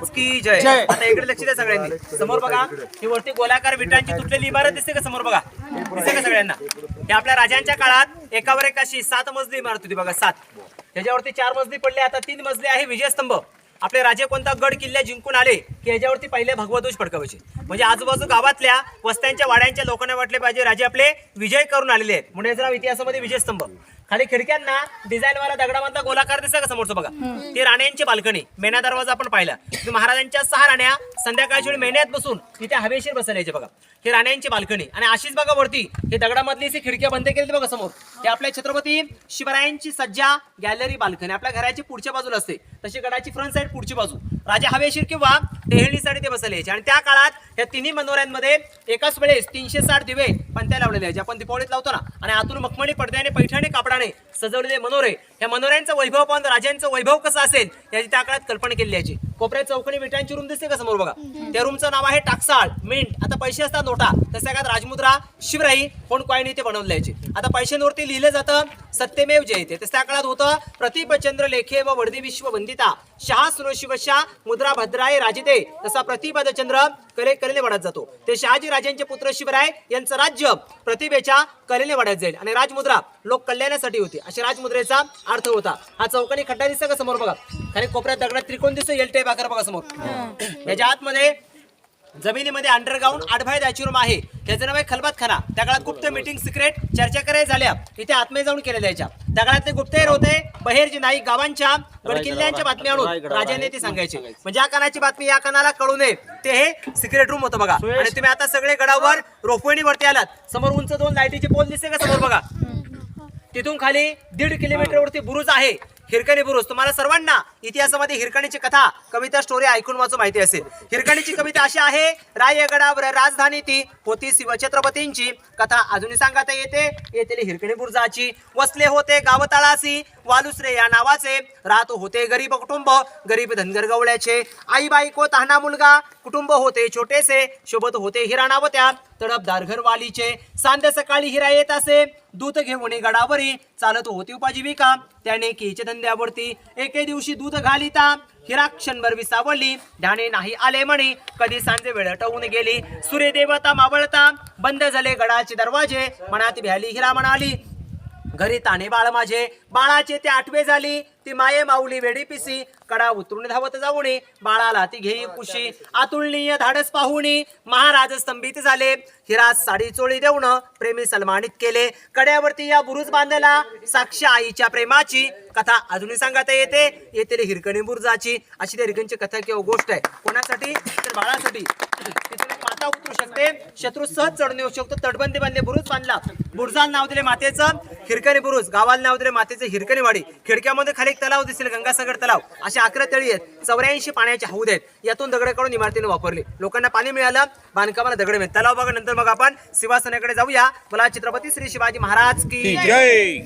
महाराज की जय. आता इकडे लक्ष द्या सगळ्यांनी. समोर बघा ही वरती गोलाकार विटांची तुटलेली इमारत दिसते का समोर बघा? दिसते का सगळ्यांना? हे आपल्या राजांच्या काळात एकावर एक अशी सात मजली इमारत होती बघा सात. त्याच्यावरती चार मजली पडले आता तीन मजली आहे विजयस्तंभ. आपले राजे कोणता गड किल्ले जिंकून आले की ह्याच्यावरती पहिले भगवध्वज फडकावायचे. म्हणजे आजूबाजू गावातल्या वस्त्यांच्या वाड्यांच्या लोकांना वाटले पाहिजे राजे आपले विजय करून आलेले आहेत. म्हणून याचं नाव इतिहासामध्ये विजयस्तंभ. खाली खिडक्यांना डिझाईन वाला दगडामधला गोलाकार दिसला का समोरचं बघा? ते राण्यांची बाल्कनी मेना दरवाजा आपण पाहिला. महाराजांच्या सहा राण्या संध्याकाळच्या वेळी मेन्यात बसून तिथे हवेशीर बसल्याचे बघा. हे राण्यांची बाल्कनी. आणि अशीच बघा वरती हे दगडामधली खिडक्या बंद केली बघा समोर. हे आपल्या छत्रपती शिवरायांची सज्जा गॅलरी बाल्कनी. आपल्या घराची पुढच्या बाजूला असते. तशी गडाची फ्रंट साईड पुढची बाजू. राजा हवेशीर किंवा टेहळणीसाठी ते बसले. यायचे आणि त्या काळात या तिन्ही मनोऱ्यांमध्ये एकाच वेळेस तीनशे साठ दिवे पंत्या लावलेले आहेत. जे आपण दिपावळीत लावतो ना आणि आतून मखमणी पडद्याने पैठणी कापडाने सजवलेले मनोरे. या मनोऱ्यांचं वैभव पाहून राजांचं वैभव कसं असेल याची त्या काळात कल्पना केली याची. कोपऱ्यात चौकणी विटांची रूम दिसते का समोर बघा? त्या रूमचं नाव आहे टाकसाळ. मिंट. आता पैसे असतात नोटा. तसं काळात राजमुद्रा शिवराई कोण कॉईन इथे बनवले यायचे आता पैशांवरती लिहिलं जातं सत्यमेव जयते तसं त्या काळात होतं प्रतिपचंद्र लेखे व वडदी विश्व वंदिता शहा सुरशिवशा मुद्रा भद्राय राजिते तसा प्रतिपदचंद्र कले कलेने वाढत जातो. ते शहाजी राजांचे पुत्र शिवराय यांचं राज्य प्रतिभेच्या कलेने वाढत जाईल. आणि राजमुद्रा लोक कल्याणासाठी होती. अशा राजमुद्रेचा अर्थ होता. हा चौकणी खड्डा दिसतो का समोर बघा? खाली कोपऱ्यात दगडात त्रिकोण दिसतो. एलटेप आकार बघा समोर. याच्या आतमध्ये जमिनीमध्ये अंडरग्राऊंड आडभाय द्यायची रूम आहे. त्याचं नाव आहे खलबत खाना त्या काळात गुप्त मीटिंग सिक्रेट चर्चा करायला झाल्या. इथे आत्मे जाऊन केल्या जायच्या त्या काळात ते गुप्तहेर होते बहेरजी नाही गावांच्या गडकिल्ल्यांच्या बातम्या आणून राजाने ते सांगायचे. म्हणजे या कानाची बातमी या कानाला कळू नये. ते हे सिक्रेट रूम होतं बघा. आणि तुम्ही आता सगळे गडावर रोपवणी वरती आलात. समोर उंच दोन लाईटीचे पोल दिसते का समोर बघा? तिथून खाली दीड किलोमीटर वरती बुरुज आहे. हिरकणी बुरुज. तुम्हाला सर्वांना इतिहासामध्ये हिरकणीची कथा कविता स्टोरी ऐकून वाचून माहिती असेल. हिरकणीची कविता अशी आहे रायगडावर राजधानी ती होती शिवछत्रपतींची. कथा अजूनही सांगता येते. येथील हिरकणी बुरुजाची वसले होते गावतळासी वालुसरे या नावाचे. राहत होते गरीब कुटुंब गरीब धनगर गवळ्याचे. आई बायको तहाना मुलगा कुटुंब होते छोटेसे शोभत होते हिरा नावत्या तडपदार घरवालीचे. सांध्या सकाळी हिरा येत असे दूध घेऊन गडावरी. चालत होती उपजीविका त्याने केचे धंद्यावरती. एके दिवशी दूध घालिता हिरा क्षणभर विसावली. ध्याने नाही आले म्हणे कधी सांजे वेळ टवून गेली. सूर्यदेवता मावळता बंद झाले गडाचे दरवाजे. मनात भ्याली हिरा म्हणाली घरी ताणे बाळ माझे. बाळाचे ते आठवे झाली. ती माये माऊली वेडी पिसी. कडा उतरून धावत जाऊनी. बाळाला ती घेई कुशी अतुलनीय धाडस पाहुणी महाराज स्तंभित झाले. हिरा साडी चोळी देऊन प्रेमी सन्मानित केले. कड्यावरती या बुरुज बांधला. साक्ष आईच्या प्रेमाची कथा अजूनही सांगता येते. येथील हिरकणी बुरुजाची. अशी त्या हिरकणीची कथा किंवा गोष्ट आहे. कोणासाठी? तर बाळासाठी. माता उतरू शकते. शत्रू सहज चढून येऊ शकतो. तटबंदी बांधले बुरुज बांधला. बुरुजाला नाव दिले मातेचं. हिरकणी बुरुज. गावाला नाव दिले मातेचे हिरकणी वाडी खिडक्यामध्ये खाली एक तलाव दिसेल गंगासागर तलाव. असे अकरा तळी आहेत. चौऱ्याऐंशी पाण्याचे हौद आहेत. यातून दगड काढून इमारतीने वापरले. लोकांना पाणी मिळालं. बांधकामाला दगड मिळत तलाव बघा नंतर मग आपण शिवासनाकडे जाऊया. मला छत्रपती श्री शिवाजी महाराज की जय.